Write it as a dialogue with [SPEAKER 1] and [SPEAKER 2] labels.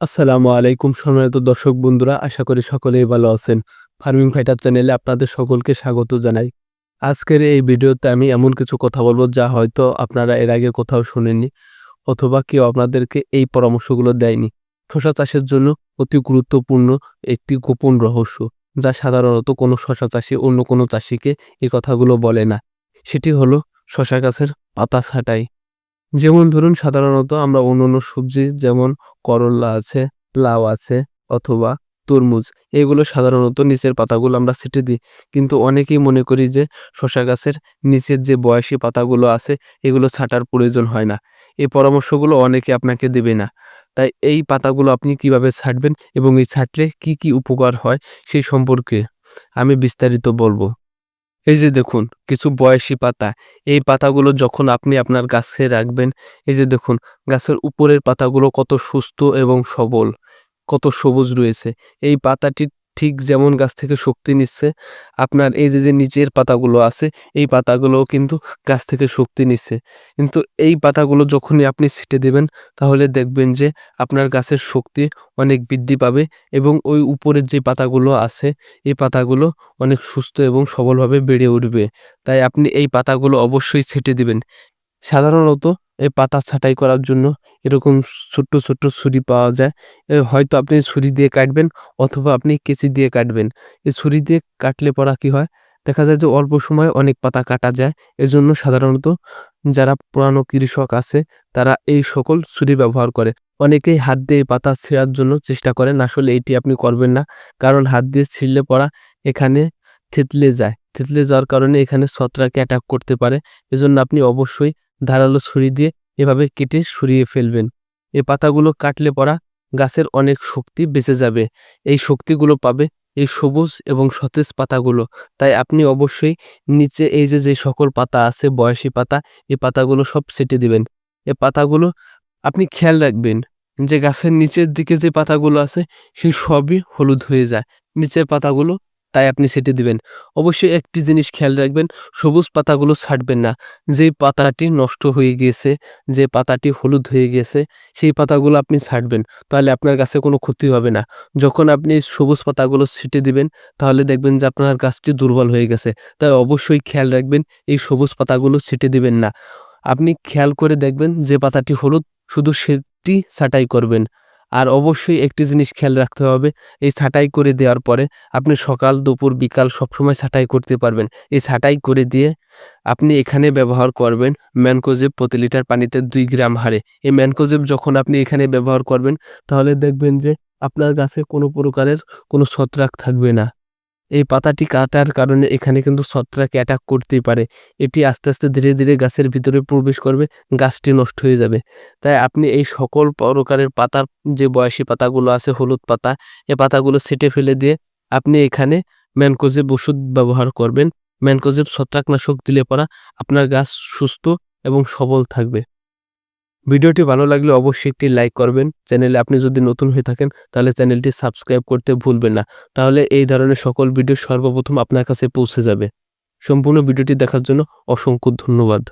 [SPEAKER 1] আসসালামু আলাইকুম সম্মানিত দর্শক বন্ধুরা, আশা করি সকলেই ভালো আছেন। ফার্মিং ফাইটার চ্যানেলে আপনাদের সকলকে স্বাগত জানাই। আজকের এই ভিডিওতে আমি এমন কিছু কথা বলব যা হয়তো আপনারা এর আগে কোথাও শুনেননি অথবা কেউ আপনাদেরকে এই পরামর্শগুলো দেয়নি। শশা চাষের জন্য অতি গুরুত্বপূর্ণ একটি গোপন রহস্য, যা সাধারণত কোনো শশা চাষি অন্য কোনো চাষিকে এই কথাগুলো বলে না। সেটি হলো শশা গাছের পাতা ছাঁটাই। যেমন ধরুন সাধারণত আমরা অন্যান্য সবজি যেমন করল্লা আছে, লাউ আছে অথবা তরমুজ, এগুলো সাধারণত নিচের পাতাগুলো আমরা ছিটে দিই। কিন্তু অনেকেই মনে করি যে শশা গাছের নিচের যে বয়সী পাতাগুলো আছে, এগুলো ছাঁটার প্রয়োজন হয় না। এই পরামর্শগুলো অনেকে আপনাকে দেবে না। তাই এই পাতাগুলো আপনি কীভাবে ছাঁটবেন এবং এই ছাঁটলে কি কি উপকার হয় সেই সম্পর্কে আমি বিস্তারিত বলব। এই যে দেখুন, কিছু বয়সী পাতা। এই পাতাগুলো যখন আপনি আপনার গাছে রাখবেন, এই যে দেখুন, গাছের উপরের পাতাগুলো কত সুস্থ এবং সবল, কত সবুজ রয়েছে। এই পাতাটি ঠিক যেমন গাছ থেকে শক্তি নিচ্ছে, আপনার এই যে যে নিচের পাতাগুলো আছে, এই পাতাগুলোও কিন্তু গাছ থেকে শক্তি নিচ্ছে। কিন্তু এই পাতাগুলো যখনই আপনি ছিটে দেবেন, তাহলে দেখবেন যে আপনার গাছের শক্তি অনেক বৃদ্ধি পাবে এবং ওই উপরের যে পাতাগুলো আছে, এই পাতাগুলো অনেক সুস্থ এবং সবলভাবে বেড়ে উঠবে। তাই আপনি এই পাতাগুলো অবশ্যই ছেটে দিবেন। সাধারণত এই পাতা ছাঁটাই করার জন্য এরকম ছোট্ট ছোট্ট ছুরি পাওয়া যায়। হয়তো আপনি ছুরি দিয়ে কাটবেন অথবা আপনি কেচি দিয়ে কাটবেন। এই ছুরি দিয়ে কাটলে পরা কি হয়? দেখা যায় যে অল্প সময়ে অনেক পাতা কাটা যায়। এজন্য সাধারণত যারা পুরানো কৃষক আছে, তারা এই সকল ছুরি ব্যবহার করে। অনেকেই হাত দিয়ে পাতা ছিঁড়ার জন্য চেষ্টা করেন। আসলে এটি আপনি করবেন না। কারণ হাত দিয়ে ছিঁড়লে পরা এখানে থেতলে যায়। থেতলে যাওয়ার কারণে এখানে ছত্রাকে অ্যাটাক করতে পারে। এজন্য আপনি অবশ্যই ধারালো ছুরি দিয়ে এভাবে কেটে সরিয়ে ফেলবেন। এ পাতাগুলো কাটলে পরা গাছের অনেক শক্তি বেঁচে যাবে। এই শক্তিগুলো পাবে এই সবুজ এবং সতেজ পাতাগুলো। তাই আপনি অবশ্যই নিচে এই যে যে সকল পাতা আছে, বয়সী পাতা এই পাতাগুলো সব ছেটে দিবেন। এ পাতাগুলো আপনি খেয়াল রাখবেন যে গাছের নিচের দিকে যে পাতাগুলো আছে, সেই সবই হলুদ হয়ে যায়। নিচের পাতাগুলো তাই আপনি সেটে দিবেন। অবশ্যই একটি জিনিস খেয়াল রাখবেন, সবুজ পাতাগুলো ছাড়বেন না। যে পাতাটি নষ্ট হয়ে গিয়েছে, যে পাতাটি হলুদ হয়ে গিয়েছে, সেই পাতাগুলো আপনি ছাড়বেন, তাহলে আপনার গাছে কোনো ক্ষতি হবে না। যখন আপনি সবুজ পাতাগুলো ছিটে দিবেন, তাহলে দেখবেন যে আপনার গাছটি দুর্বল হয়ে গেছে। তাই অবশ্যই খেয়াল রাখবেন, এই সবুজ পাতাগুলো ছিটে দিবেন না। আপনি খেয়াল করে দেখবেন যে পাতাটি হলুদ, শুধু সেটি ছাঁটাই করবেন। আর অবশ্যই একটি জিনিস খেয়াল রাখতে হবে, এই ছাঁটাই করে দেওয়ার পরে আপনি সকাল, দুপুর, বিকাল সবসময় ছাঁটাই করতে পারবেন। এই ছাঁটাই করে দিয়ে আপনি এখানে ব্যবহার করবেন ম্যানকোজেব প্রতি লিটার পানিতে দুই গ্রাম হারে। এই ম্যানকোজেব যখন আপনি এখানে ব্যবহার করবেন, তাহলে দেখবেন যে আপনার গাছে কোনো প্রকারের কোনো ছত্রাক থাকবে না। এই পাতাটি কাটার কারণে এখানে কিন্তু ছত্রাক অ্যাটাক করতেই পারে। এটি আস্তে আস্তে ধীরে ধীরে গাছের ভিতরে প্রবেশ করবে, গাছটি নষ্ট হয়ে যাবে। তাই আপনি এই সকল প্রকারের পাতার যে বয়সী পাতাগুলো আছে, হলুদ পাতা এই পাতাগুলো ছেটে ফেলে দিয়ে আপনি এখানে ম্যানকোজেব ওষুধ ব্যবহার করবেন। ম্যানকোজেব ছত্রাকনাশক দিলে পরা আপনার গাছ সুস্থ এবং সবল থাকবে। ভিডিওটি ভালো লাগলে অবশ্যই একটি লাইক করবেন। চ্যানেলে আপনি যদি নতুন হয়ে থাকেন, তাহলে চ্যানেলটি সাবস্ক্রাইব করতে ভুলবেন না। তাহলে এই ধরনের সকল ভিডিও সর্বপ্রথম আপনার কাছে পৌঁছে যাবে। সম্পূর্ণ ভিডিওটি দেখার জন্য অসংখ্য ধন্যবাদ।